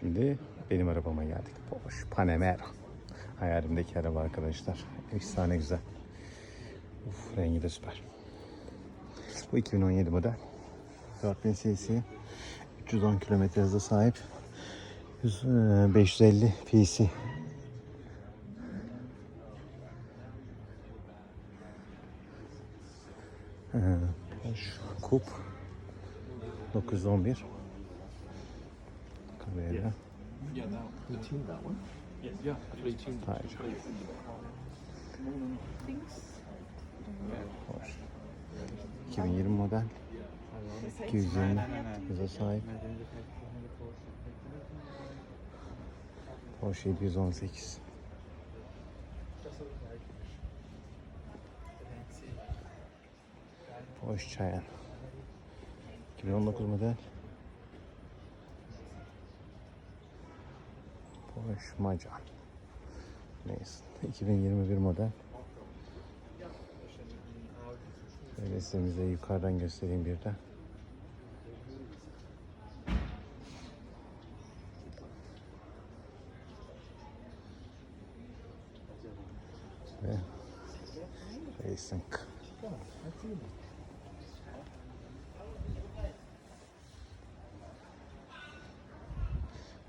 Şimdi benim arabama geldik. Porsche Panamera. Hayalimdeki araba arkadaşlar. Efsane güzel. Uf, rengi de süper. Bu 2017 model. 4000 cc. 310 km hıza sahip. 100, e, 550 PC. Porsche Coupe 911 Carrera Yeah, that the tune that one. Yes. Yeah, Things. Porsche 2020 model 220 hıza sahip Porsche 718 Porsche Cayenne 2019 model Macan Neyse 2021 model Şöyle size yukarıdan göstereyim bir de. Ve Racing.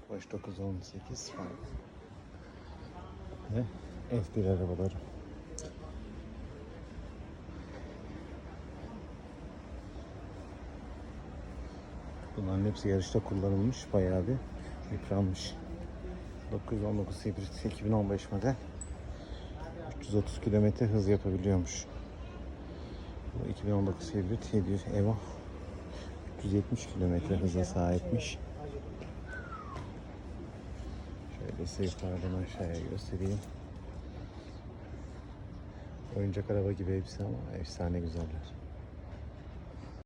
Porsche 918 falan. Ve F1 arabaları. Bunların hepsi yarışta kullanılmış. Bayağı bir yıpranmış. 919 hibrit 2015 model. 330 km hız yapabiliyormuş. Bu 2019 hibrit 700 Evo 370 km hıza sahipmiş. Şöyle yukarıdan aşağıya göstereyim. Oyuncak araba gibi hepsi ama efsane güzeller.